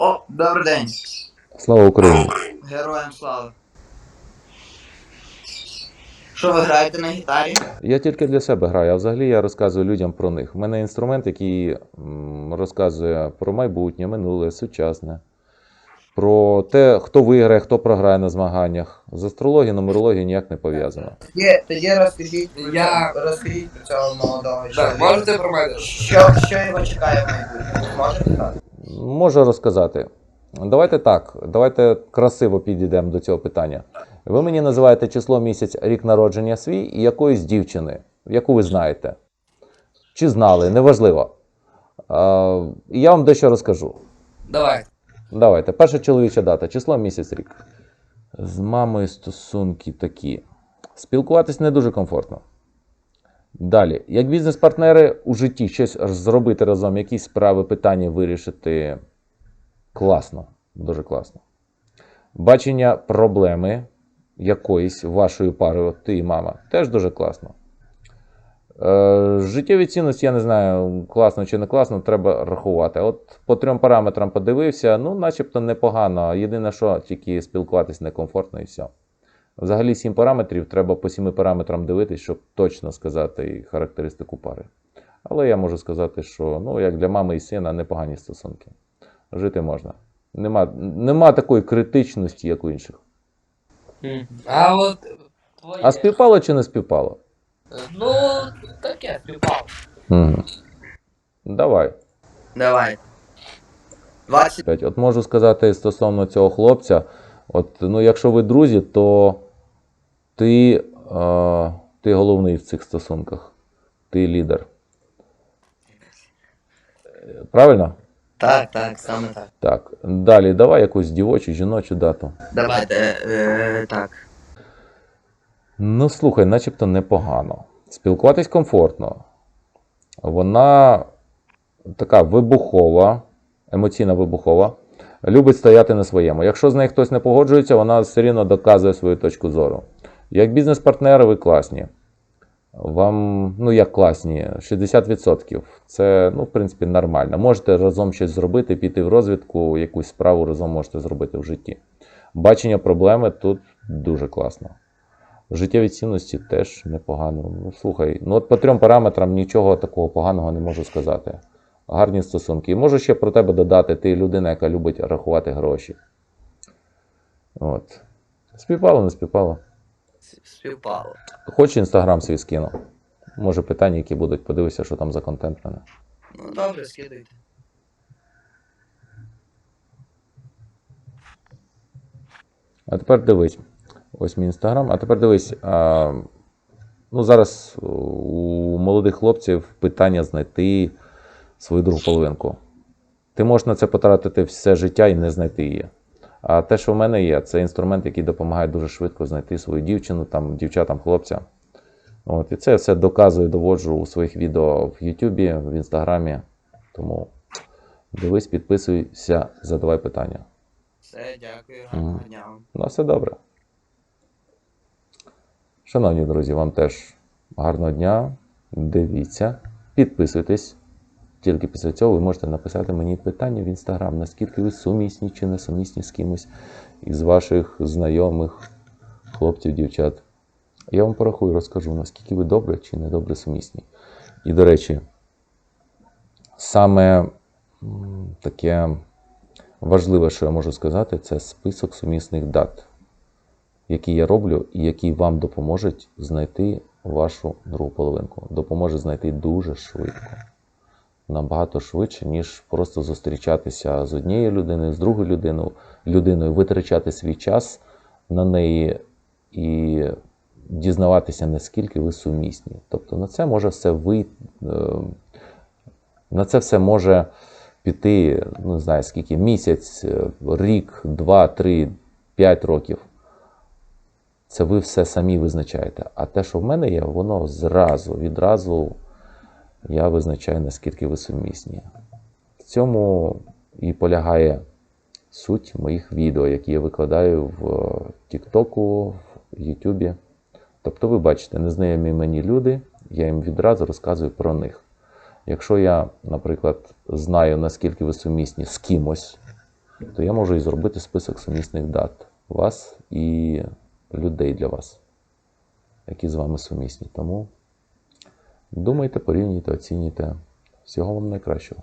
О, добрий день. Слава Україні! Героям слава. Що ви граєте на гітарі? Я тільки для себе граю, а взагалі я розказую людям про них. У мене інструмент, який розказує про майбутнє, минуле, сучасне, про те, хто виграє, хто програє на змаганнях. З астрологією, нумерологією ніяк не пов'язано. Тоді, тоді розкажіть, Я- розкажіть про цього молодого Так, можете про мене? Що, що його чекає в майбутньому? Можете сказати? Можу розказати. Давайте так, давайте красиво підійдемо до цього питання. Ви мені називаєте число місяць, рік народження свій і якоїсь дівчини, яку ви знаєте. Чи знали, неважливо. А, і я вам дещо розкажу. Давай. Давайте. Перша чоловіча дата, число місяць рік. З мамою стосунки такі. Спілкуватись не дуже комфортно. Далі, як бізнес-партнери у житті щось зробити разом, якісь справи, питання вирішити класно, дуже класно. Бачення проблеми якоїсь вашої пари, ти і мама, теж дуже класно. Е, життєві цінності, я не знаю, класно чи не класно, треба рахувати. От по трьом параметрам подивився, ну, начебто непогано. Єдине, що тільки спілкуватись некомфортно і все. Взагалі, сім параметрів, треба по сіми параметрам дивитись, щоб точно сказати характеристику пари. Але я можу сказати, що ну, як для мами і сина непогані стосунки. Жити можна. Нема, нема такої критичності, як у інших. А от твоє. А співпало чи не співпало? Ну, таке, співпало. Угу. Давай. Давай. 20. От можу сказати стосовно цього хлопця. От, ну, якщо ви друзі, то ти, е, ти головний в цих стосунках. Ти лідер. Правильно? Так, так, саме так. Так. Далі давай якусь дівочу, жіночу дату. Давайте, е, так. Ну, слухай, начебто непогано. Спілкуватись комфортно. Вона така вибухова, емоційна вибухова, любить стояти на своєму. Якщо з нею хтось не погоджується, вона все рівно доказує свою точку зору. Як бізнес-партнери, ви класні. Вам, ну як класні, 60%. Це, ну, в принципі, нормально. Можете разом щось зробити, піти в розвідку, якусь справу разом можете зробити в житті. Бачення проблеми тут дуже класно. Життєві цінності теж непогано. Ну, слухай, ну от по трьом параметрам нічого такого поганого не можу сказати. Гарні стосунки. І можу ще про тебе додати, ти людина, яка любить рахувати гроші. От. Співпало, не співпало. Співпало. Хоч інстаграм свій скину. Може питання, які будуть, подивися, що там за контент мене. Ну добре, скидайте. А тепер дивись. Ось мій інстаграм. А тепер дивись. А, ну, зараз у молодих хлопців питання знайти свою другу половинку. Ти можеш на це потратити все життя і не знайти її. А те, що в мене є, це інструмент, який допомагає дуже швидко знайти свою дівчину, там, дівчатам, хлопця. От, і це я все доказую, доводжу у своїх відео в Ютубі, в Інстаграмі. Тому дивись, підписуйся, задавай питання. Все, дякую, гарного дня. Ну, все добре. Шановні друзі, вам теж гарного дня. Дивіться, підписуйтесь. Тільки після цього ви можете написати мені питання в інстаграм, наскільки ви сумісні чи не сумісні з кимось із ваших знайомих хлопців, дівчат. Я вам порахую, розкажу, наскільки ви добре чи недобре сумісні. І, до речі, саме таке важливе, що я можу сказати, це список сумісних дат, які я роблю і які вам допоможуть знайти вашу другу половинку. Допоможе знайти дуже швидко. Набагато швидше, ніж просто зустрічатися з однією людиною, з другою людиною, людиною, витрачати свій час на неї і дізнаватися, наскільки ви сумісні. Тобто на це може все ви, е, на це все може піти, ну не знаю скільки, місяць, е, рік, два, три, п'ять років. Це ви все самі визначаєте. А те, що в мене є, воно зразу, відразу я визначаю, наскільки ви сумісні. В цьому і полягає суть моїх відео, які я викладаю в Тіктоку, в Ютубі. Тобто, ви бачите, незнайомі мені люди, я їм відразу розказую про них. Якщо я, наприклад, знаю, наскільки ви сумісні з кимось, то я можу і зробити список сумісних дат вас і людей для вас, які з вами сумісні. Тому думайте, порівнюйте, оцінюйте. Всього вам найкращого.